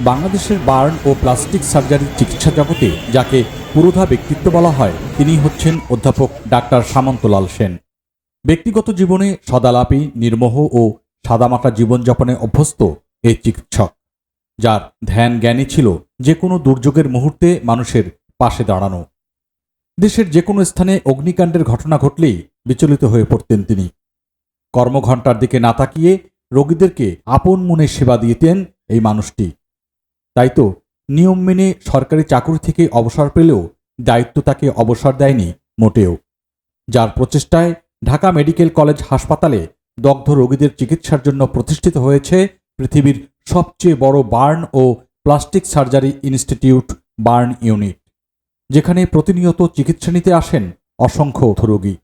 বাংলাদেশের বার্ন ও প্লাস্টিক সার্জারির চিকিৎসা জগতে যাকে পুরোধা ব্যক্তিত্ব বলা হয় তিনি হচ্ছেন অধ্যাপক ডাক্তার সামন্তলাল সেন। ব্যক্তিগত জীবনে সদালাপী, নির্মোহ ও সাদামাটা জীবনযাপনে অভ্যস্ত এই চিকিৎসক, যার ধ্যান জ্ঞানী ছিল যে কোনো দুর্যোগের মুহূর্তে মানুষের পাশে দাঁড়ানো। দেশের যে কোনো স্থানে অগ্নিকাণ্ডের ঘটনা ঘটলেই বিচলিত হয়ে পড়তেন তিনি। কর্মঘণ্টার দিকে না তাকিয়ে রোগীদেরকে আপন মনে সেবা দিতেন এই মানুষটি। তাই তো নিয়ম মেনে সরকারি চাকুরি থেকে অবসর পেলেও দায়িত্ব তাকে অবসর দেয়নি মোটেও। যার প্রচেষ্টায় ঢাকা মেডিকেল কলেজ হাসপাতালে দগ্ধ রোগীদের চিকিৎসার জন্য প্রতিষ্ঠিত হয়েছে পৃথিবীর সবচেয়ে বড় বার্ন ও plastic surgery institute, burn unit, যেখানে প্রতিনিয়ত চিকিৎসা নিতে আসেন অসংখ্য রোগী।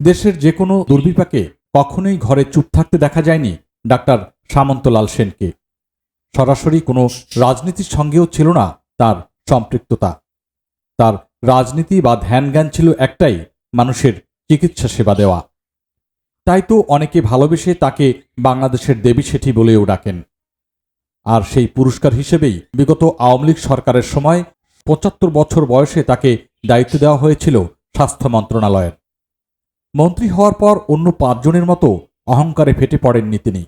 দেশের যে কোনো দুর্বিপাকে কখনোই ঘরে চুপ থাকতে দেখা যায়নি ডাক্তার সামন্তলাল সেনকে। সরাসরি কোনো রাজনীতির সঙ্গেও ছিল না তার সম্পৃক্ততা। তার রাজনীতি বা ধ্যান জ্ঞান ছিল একটাই, মানুষের চিকিৎসা সেবা দেওয়া। তাই তো অনেকে ভালোবেসে তাকে বাংলাদেশের দেবী শেঠি বলেও ডাকেন। আর সেই পুরস্কার হিসেবেই বিগত আওয়ামী লীগ সরকারের সময় পঁচাত্তর বছর বয়সে তাকে দায়িত্ব দেওয়া হয়েছিল স্বাস্থ্য মন্ত্রণালয়ের। মন্ত্রী হওয়ার পর অন্য পাঁচজনের মতো অহংকারে ফেটে পড়েননি তিনি।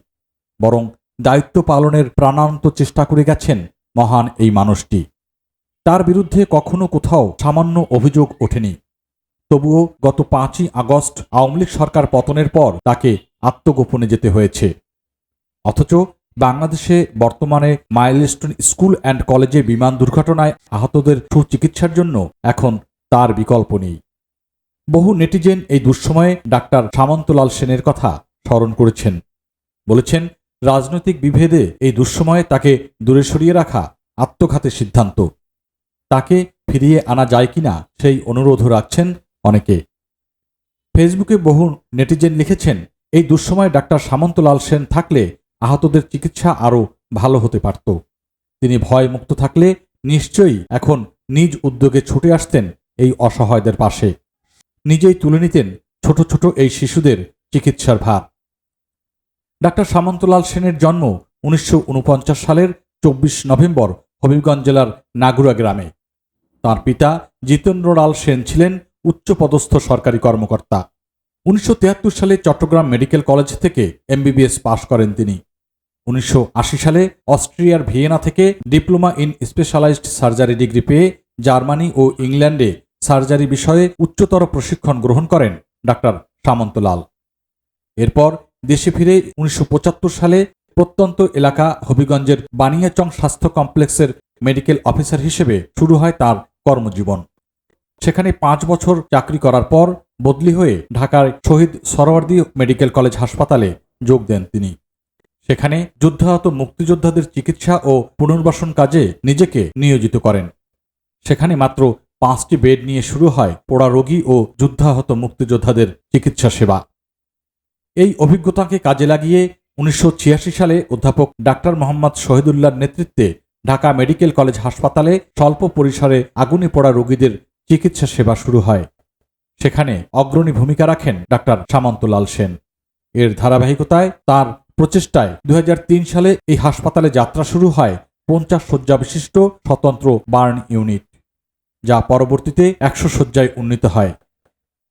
বরং দায়িত্ব পালনের প্রাণান্ত চেষ্টা করে গেছেন মহান এই মানুষটি। তার বিরুদ্ধে কখনো কোথাও সামান্য অভিযোগ ওঠেনি। তবুও গত পাঁচই আগস্ট আওয়ামী লীগ সরকার পতনের পর তাকে আত্মগোপনে যেতে হয়েছে। অথচ বাংলাদেশে বর্তমানে মাইলস্টোন স্কুল অ্যান্ড কলেজে বিমান দুর্ঘটনায় আহতদের সুচিকিৎসার জন্য এখন তার বিকল্প নেই। বহু নেটিজেন এই দুঃসময়ে ডাক্তার সামন্তলাল সেনের কথা স্মরণ করেছেন। বলেছেন রাজনৈতিক বিভেদে এই দুঃসময়ে তাকে দূরে সরিয়ে রাখা আত্মঘাতের সিদ্ধান্ত। তাকে ফিরিয়ে আনা যায় কিনা সেই অনুরোধও রাখছেন অনেকে। ফেসবুকে বহু নেটিজেন লিখেছেন, এই দুঃসময়ে ডাক্তার সামন্তলাল সেন থাকলে আহতদের চিকিৎসা আরও ভালো হতে পারত। তিনি ভয় মুক্ত থাকলে নিশ্চয়ই এখন নিজ উদ্যোগে ছুটে আসতেন এই অসহায়দের পাশে। নিজেই তুলে নিতেন ছোট ছোট এই শিশুদের চিকিৎসার ভার। ডাক্তার সামন্তলাল সেনের জন্ম উনিশশো ঊনপঞ্চাশ সালের চব্বিশ নভেম্বর হবিগঞ্জ জেলার নাগুরা গ্রামে। তার পিতা জিতেন্দ্রলাল সেন ছিলেন উচ্চপদস্থ সরকারি কর্মকর্তা। উনিশশো সালে চট্টগ্রাম মেডিকেল কলেজ থেকে এমবিবিএস পাশ করেন তিনি। উনিশশো আশি সালে অস্ট্রিয়ার ভিয়েনা থেকে diploma in specialised surgery degree পেয়ে জার্মানি ও ইংল্যান্ডে সার্জারি বিষয়ে উচ্চতর প্রশিক্ষণ গ্রহণ করেন ডাক্তার সামন্তলাল। এরপর দেশে ফিরে উনিশশো পঁচাত্তর সালে প্রত্যন্ত এলাকা হবিগঞ্জের বানিয়াচং স্বাস্থ্য কমপ্লেক্সের মেডিকেল অফিসার হিসেবে শুরু হয় তার কর্মজীবন। সেখানে পাঁচ বছর চাকরি করার পর বদলি হয়ে ঢাকার শহীদ সরওয়ার্দী মেডিকেল কলেজ হাসপাতালে যোগ দেন তিনি। সেখানে যুদ্ধাহত মুক্তিযোদ্ধাদের চিকিৎসা ও পুনর্বাসন কাজে নিজেকে নিয়োজিত করেন। সেখানে মাত্র পাঁচটি বেড নিয়ে শুরু হয় পোড়া রোগী ও যুদ্ধাহত মুক্তিযোদ্ধাদের চিকিৎসা সেবা। এই অভিজ্ঞতাকে কাজে লাগিয়ে উনিশশো ছিয়াশি সালে অধ্যাপক ডাক্তার মোহাম্মদ শহীদুল্লাহর নেতৃত্বে ঢাকা মেডিকেল কলেজ হাসপাতালে স্বল্প পরিসরে আগুনে পড়া রোগীদের চিকিৎসা সেবা শুরু হয়। সেখানে অগ্রণী ভূমিকা রাখেন ডাক্তার সামন্তলাল সেন। এর ধারাবাহিকতায় তার প্রচেষ্টায় দু হাজার তিন সালে এই হাসপাতালে যাত্রা শুরু হয় পঞ্চাশ শয্যা বিশিষ্ট স্বতন্ত্র বার্ন ইউনিট, যা পরবর্তীতে একশো শয্যায় উন্নীত হয়।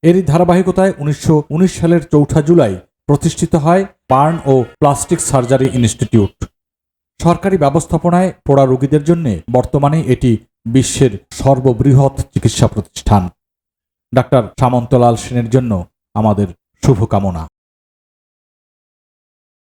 এরই ধারাবাহিকতায় উনিশশো উনিশ সালের চৌঠা জুলাই প্রতিষ্ঠিত হয় পার্ন ও প্লাস্টিক সার্জারি ইনস্টিটিউট। সরকারি ব্যবস্থাপনায় পোড়া রোগীদের জন্য বর্তমানে এটি বিশ্বের সর্ববৃহৎ চিকিৎসা প্রতিষ্ঠান। ডাক্তার সামন্তলাল সেনের জন্য আমাদের শুভকামনা।